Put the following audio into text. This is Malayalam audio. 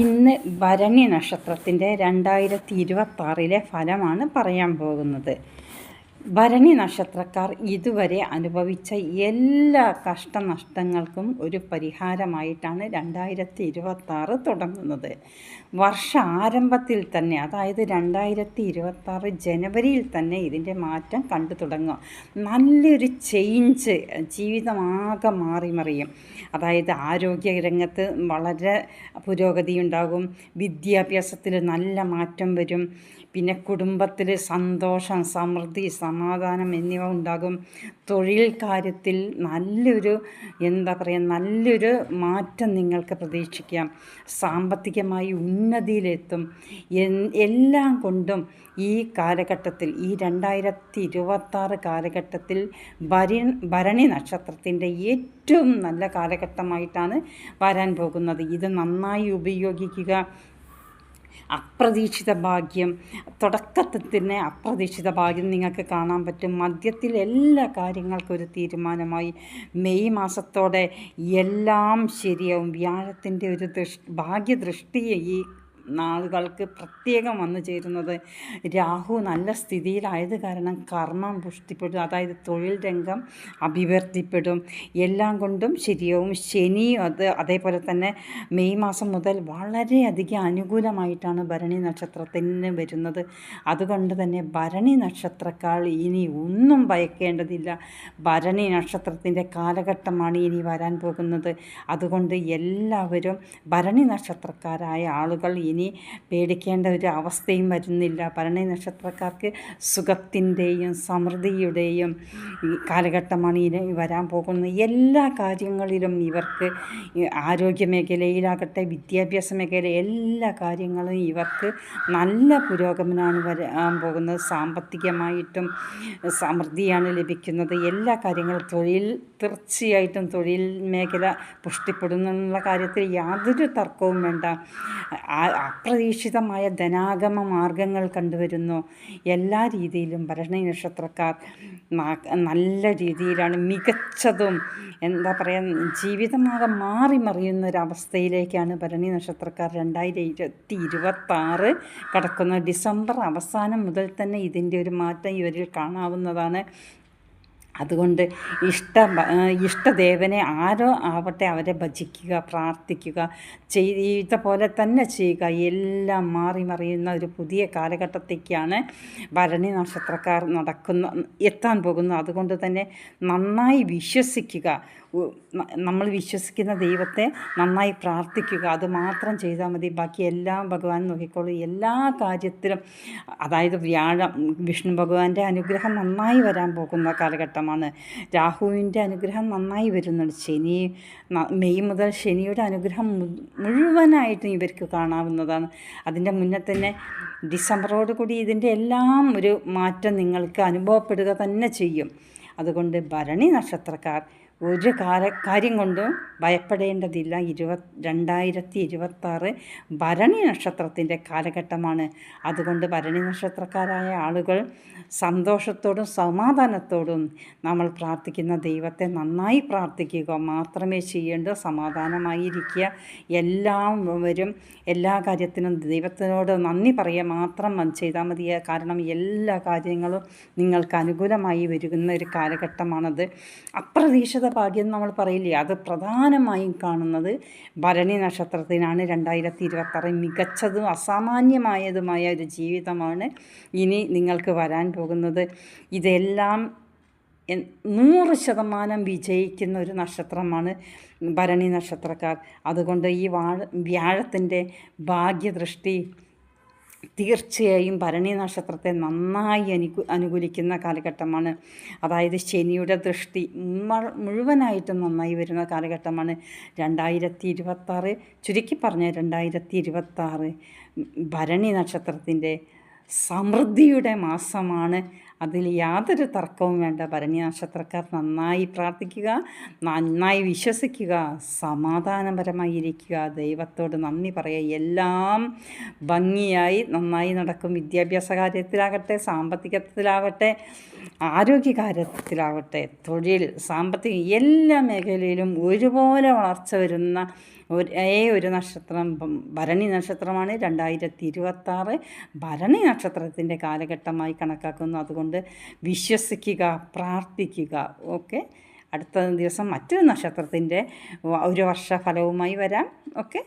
ഇന്ന് ഭരണി നക്ഷത്രത്തിന്റെ രണ്ടായിരത്തി ഇരുപത്താറിലെ ഫലമാണ് പറയാൻ പോകുന്നത്. ഭരണി നക്ഷത്രക്കാർ ഇതുവരെ അനുഭവിച്ച എല്ലാ കഷ്ടനഷ്ടങ്ങൾക്കും ഒരു പരിഹാരമായിട്ടാണ് രണ്ടായിരത്തി ഇരുപത്താറ് തുടങ്ങുന്നത്. വർഷ ആരംഭത്തിൽ തന്നെ അതായത് രണ്ടായിരത്തി ഇരുപത്താറ് ജനുവരിയിൽ തന്നെ ഇതിന്റെ മാറ്റം കണ്ടു തുടങ്ങും. നല്ലൊരു ചേഞ്ച് ജീവിതമാകെ മാറി മറിയും. അതായത് ആരോഗ്യ രംഗത്ത് വളരെ പുരോഗതി ഉണ്ടാകും വിദ്യാഭ്യാസത്തിൽ നല്ല മാറ്റം വരും പിന്നെ കുടുംബത്തിൽ സന്തോഷം സമൃദ്ധി സമാധാനം എന്നിവ ഉണ്ടാകും. തൊഴിൽ കാര്യത്തിൽ നല്ലൊരു എന്താ പറയുക നല്ലൊരു മാറ്റം നിങ്ങൾക്ക് പ്രതീക്ഷിക്കാം. സാമ്പത്തികമായി ഉന്നതിയിലെത്തും. എല്ലാം കൊണ്ടും ഈ കാലഘട്ടത്തിൽ ഈ രണ്ടായിരത്തി ഇരുപത്താറ് കാലഘട്ടത്തിൽ ഭരി ഭരണി നക്ഷത്രത്തിന്റെ ഏറ്റവും നല്ല കാലഘട്ടമായിട്ടാണ് വരാൻ പോകുന്നത്. ഇത് നന്നായി ഉപയോഗിക്കുക. അപ്രതീക്ഷിത ഭാഗ്യം തുടക്കത്തിൽ തന്നെ അപ്രതീക്ഷിത ഭാഗ്യം നിങ്ങൾക്ക് കാണാൻ പറ്റും. മദ്യത്തിൽ എല്ലാ കാര്യങ്ങൾക്കും ഒരു തീരുമാനമായി. മെയ് മാസത്തോടെ എല്ലാം ശരിയാവും. വ്യാഴത്തിന്റെ ഒരു ദൃഷ് ഭാഗ്യദൃഷ്ടിയെ ഈ നാളുകൾക്ക് പ്രത്യേകം വന്നു ചേരുന്നത് രാഹു നല്ല സ്ഥിതിയിലായത് കാരണം കർമ്മം പുഷ്ടിപ്പെടും അതായത് തൊഴിൽ രംഗം അഭിവൃദ്ധിപ്പെടും. എല്ലാം കൊണ്ടും ശരിയാവും. ശനി അത് അതേപോലെ തന്നെ മെയ് മാസം മുതൽ വളരെയധികം അനുകൂലമായിട്ടാണ് ഭരണി നക്ഷത്രത്തിന് വരുന്നത്. അതുകൊണ്ട് തന്നെ ഭരണി നക്ഷത്രക്കാൾ ഇനി ഒന്നും ഭയക്കേണ്ടതില്ല. ഭരണി നക്ഷത്രത്തിന്റെ കാലഘട്ടമാണ് ഇനി വരാൻ പോകുന്നത്. അതുകൊണ്ട് എല്ലാവരും ഭരണി നക്ഷത്രക്കാരായ ആളുകൾ ഇനി പേടിക്കേണ്ട ഒരു അവസ്ഥയും വരുന്നില്ല. ഭരണി നക്ഷത്രക്കാർക്ക് സുഖത്തിന്റെയും സമൃദ്ധിയുടെയും കാലഘട്ടമാണ് ഇനി വരാൻ പോകുന്നത്. എല്ലാ കാര്യങ്ങളിലും ഇവർക്ക് ആരോഗ്യ മേഖലയിലാകട്ടെ വിദ്യാഭ്യാസ മേഖല എല്ലാ കാര്യങ്ങളും ഇവർക്ക് നല്ല പുരോഗമനമാണ് വരാൻ പോകുന്നത്. സാമ്പത്തികമായിട്ടും സമൃദ്ധിയാണ് ലഭിക്കുന്നത്. എല്ലാ കാര്യങ്ങളും തൊഴിൽ തീർച്ചയായിട്ടും തൊഴിൽ മേഖല പുഷ്ടിപ്പെടുന്നുള്ള കാര്യത്തിൽ യാതൊരു തർക്കവും വേണ്ട. അപ്രതീക്ഷിതമായ ധനാഗമ മാർഗങ്ങൾ കണ്ടുവരുന്നു. എല്ലാ രീതിയിലും ഭരണി നക്ഷത്രക്കാർ നല്ല രീതിയിലാണ് മികച്ചതും എന്താ പറയുക ജീവിതമാകെ മാറി മറിയുന്ന ഒരവസ്ഥയിലേക്കാണ് ഭരണി നക്ഷത്രക്കാർ രണ്ടായിരത്തി ഇരുപത്തി ഇരുപത്താറ് കടക്കുന്നത്. ഡിസംബർ അവസാനം മുതൽ തന്നെ ഇതിന്റെ ഒരു മാറ്റം ഇവരിൽ കാണാവുന്നതാണ്. അതുകൊണ്ട് ഇഷ്ട ഇഷ്ടദേവനെ ആരോ ആവട്ടെ അവരെ ഭജിക്കുക പ്രാർത്ഥിക്കുക ചെയ്ത പോലെ തന്നെ ചെയ്യുക. എല്ലാം മാറി മറിയുന്ന ഒരു പുതിയ കാലഘട്ടത്തേക്കാണ് ഭരണി നക്ഷത്രക്കാർ നടക്കുന്ന എത്താൻ പോകുന്നത്. അതുകൊണ്ട് തന്നെ നന്നായി വിശ്വസിക്കുക. നമ്മൾ വിശ്വസിക്കുന്ന ദൈവത്തെ നന്നായി പ്രാർത്ഥിക്കുക. അത് മാത്രം ചെയ്താൽ മതി. ബാക്കി എല്ലാം ഭഗവാൻ നോക്കിക്കോളൂ. എല്ലാ കാര്യത്തിലും അതായത് വ്യാഴം വിഷ്ണു ഭഗവാന്റെ അനുഗ്രഹം നന്നായി വരാൻ പോകുന്ന കാലഘട്ടമാണ്. രാഹുവിന്റെ അനുഗ്രഹം നന്നായി വരുന്നുണ്ട്. ശനി മെയ് മുതൽ ശനിയുടെ അനുഗ്രഹം മുഴുവനായിട്ടും ഇവർക്ക് കാണാവുന്നതാണ്. അതിന്റെ മുന്നേ തന്നെ ഡിസംബറോട് കൂടി ഇതിന്റെ എല്ലാം ഒരു മാറ്റം നിങ്ങൾക്ക് അനുഭവപ്പെടുക തന്നെ ചെയ്യും. അതുകൊണ്ട് ഭരണി നക്ഷത്രക്കാർ ഒരു കാല കാര്യം കൊണ്ടും ഭയപ്പെടേണ്ടതില്ല. ഇരുപത് രണ്ടായിരത്തി ഇരുപത്താറ് ഭരണി നക്ഷത്രത്തിന്റെ കാലഘട്ടമാണ്. അതുകൊണ്ട് ഭരണി നക്ഷത്രക്കാരായ ആളുകൾ സന്തോഷത്തോടും സമാധാനത്തോടും നമ്മൾ പ്രാർത്ഥിക്കുന്ന ദൈവത്തെ നന്നായി പ്രാർത്ഥിക്കുക. മാത്രമേ ചെയ്യേണ്ടൂ സമാധാനമായിരിക്കുക. എല്ലാവരും എല്ലാ കാര്യത്തിനും ദൈവത്തിനോട് നന്ദി പറയുക. മാത്രം ചെയ്താൽ മതി. കാരണം എല്ലാ കാര്യങ്ങളും നിങ്ങൾക്ക് അനുകൂലമായി വരുന്ന ഒരു കാലഘട്ടമാണത്. അപ്രതീക്ഷിത ഭാഗ്യം നമ്മൾ പറയില്ലേ? അത് പ്രധാനമായും കാണുന്നത് ഭരണി നക്ഷത്രത്തിനാണ്. രണ്ടായിരത്തി ഇരുപത്താറ് മികച്ചതും അസാമാന്യമായതുമായ ഒരു ജീവിതമാണ് ഇനി നിങ്ങൾക്ക് വരാൻ പോകുന്നത്. ഇതെല്ലാം നൂറ് ശതമാനം വിജയിക്കുന്ന ഒരു നക്ഷത്രമാണ് ഭരണി നക്ഷത്രക്കാർ. അതുകൊണ്ട് ഈ വാഴ വ്യാഴത്തിന്റെ ഭാഗ്യദൃഷ്ടി തീർച്ചയായും ഭരണി നക്ഷത്രത്തെ നന്നായി അനു അനുകൂലിക്കുന്ന കാലഘട്ടമാണ്. അതായത് ശനിയുടെ ദൃഷ്ടി മുഴുവനായിട്ടും നന്നായി വരുന്ന കാലഘട്ടമാണ്. രണ്ടായിരത്തി ഇരുപത്താറ് ചുരുക്കി പറഞ്ഞ രണ്ടായിരത്തി ഇരുപത്താറ് ഭരണി നക്ഷത്രത്തിന്റെ സമൃദ്ധിയുടെ മാസമാണ്. അതിൽ യാതൊരു തർക്കവും വേണ്ട. ഭരണി നക്ഷത്രക്കാർ നന്നായി പ്രാർത്ഥിക്കുക നന്നായി വിശ്വസിക്കുക സമാധാനപരമായി ഇരിക്കുക. ദൈവത്തോട് നന്ദി പറയുക. എല്ലാം ഭംഗിയായി നന്നായി നടക്കും. വിദ്യാഭ്യാസ കാര്യത്തിലാകട്ടെ സാമ്പത്തികത്തിലാകട്ടെ ആരോഗ്യകാര്യത്തിലാവട്ടെ തൊഴിൽ സാമ്പത്തിക എല്ലാ മേഖലയിലും ഒരുപോലെ വളർച്ച വരുന്ന ഒരേ ഒരു നക്ഷത്രം ഭരണി നക്ഷത്രമാണ് രണ്ടായിരത്തി ഇരുപത്താറ് ഭരണി നക്ഷത്രത്തിന്റെ കാലഘട്ടമായി കണക്കാക്കുന്നു. അതുകൊണ്ട് വിശ്വസിക്കുക പ്രാർത്ഥിക്കുക. ഓക്കെ? അടുത്ത ദിവസം മറ്റൊരു നക്ഷത്രത്തിന്റെ ഒരു വർഷ ഫലവുമായി വരാം. ഓക്കെ?